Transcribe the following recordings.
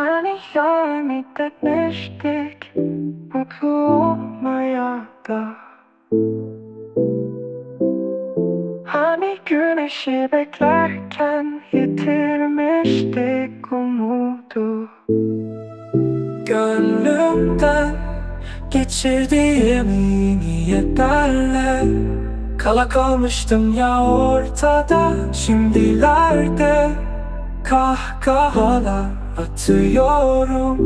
Hani yani etmiştik Mutlu olmaya da. Hani güneşi beklerken yitirmiştik umudu. Gönlümden geçirdiğim niyetlerle Kala kalmıştım ya ortada Şimdilerde kahkahalar atıyorum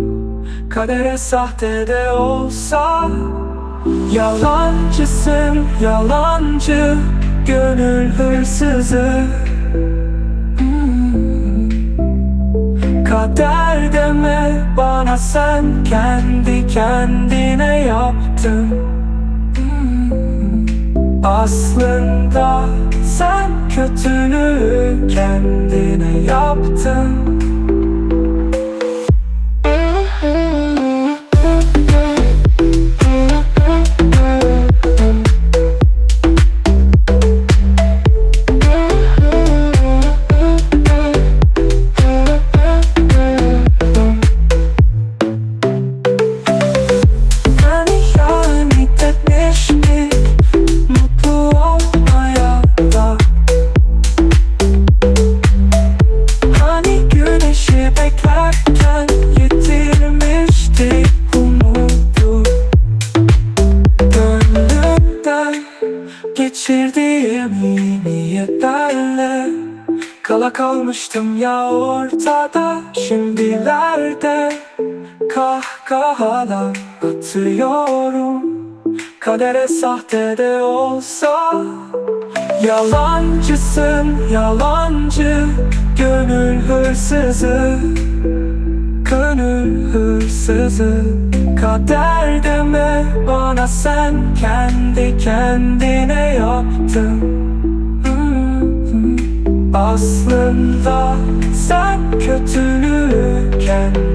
Kadere sahte de olsa Yalancısın yalancı Gönül hırsızı Hmm. Kader deme bana sen kendi kendine yaptın Hmm. Aslında sen kötülüğü kendine yaptın niyetlerle Kala kalmıştım ya ortada. Şimdilerde kahkahalar atıyorum. Kadere sahte de olsa Yalancısın yalancı. Gönül hırsızı Gönül hırsızı Kader deme bana sen Kendi kendine yaptın. Aslında sen kötülüğü kendi